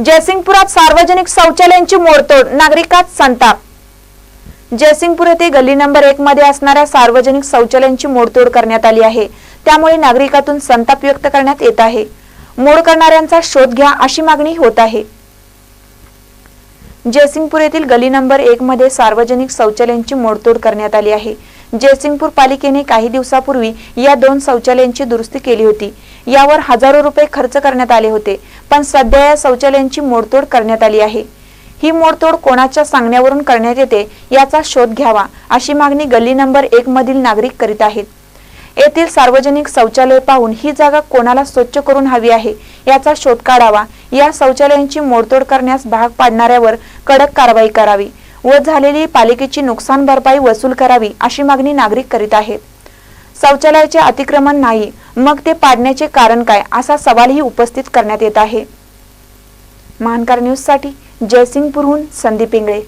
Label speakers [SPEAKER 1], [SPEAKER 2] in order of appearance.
[SPEAKER 1] जयसिंगपुरात सार्वजनिक शौचालयांची मोडतोड नागरिकात संताप. जयसिंगपूर येथे गल्ली नंबर एक मध्ये असणाऱ्या सार्वजनिक शौचालयांची मोडतोड करण्यात आली आहे. त्यामुळे नागरिकातून संताप व्यक्त करण्यात येत आहे. मोड करणाऱ्यांचा शोध घ्या अशी मागणी होत आहे. जयसिंगपूर येथील गली नंबर एक मध्ये सार्वजनिक शौचालयांची मोडतोड करण्यात आली आहे. जयसिंगपूर पालिकेने काही दिवसापूर्वी या दोन शौचालयांची दुरुस्ती केली होती. यावर हजारो रुपये खर्च करण्यात आले होते पण सध्या या शौचालयांची मोडतोड करण्यात आली आहे. ही मोडतोड कोणाच्या सांगण्यावरून करण्यात येते याचा शोध घ्यावा अशी मागणी गल्ली नंबर एक मधील नागरिक करीत आहेत. येथील सार्वजनिक शौचालय पाहून ही जागा कोणाला स्वच्छ करून हवी आहे याचा शोध काढावा. या शौचालयांची मोडतोड करण्यास भाग पाडणाऱ्यावर कडक कारवाई करावी व झालेली पालिकेची नुकसान भरपाई वसूल करावी अशी मागणी नागरिक करीत आहेत. शौचालयाचे अतिक्रमण नाही मग ते पाडण्याचे कारण काय असा सवालही उपस्थित करण्यात येत आहे. महानकार न्यूजसाठी जयसिंगपूरहून संदीप इंगळे.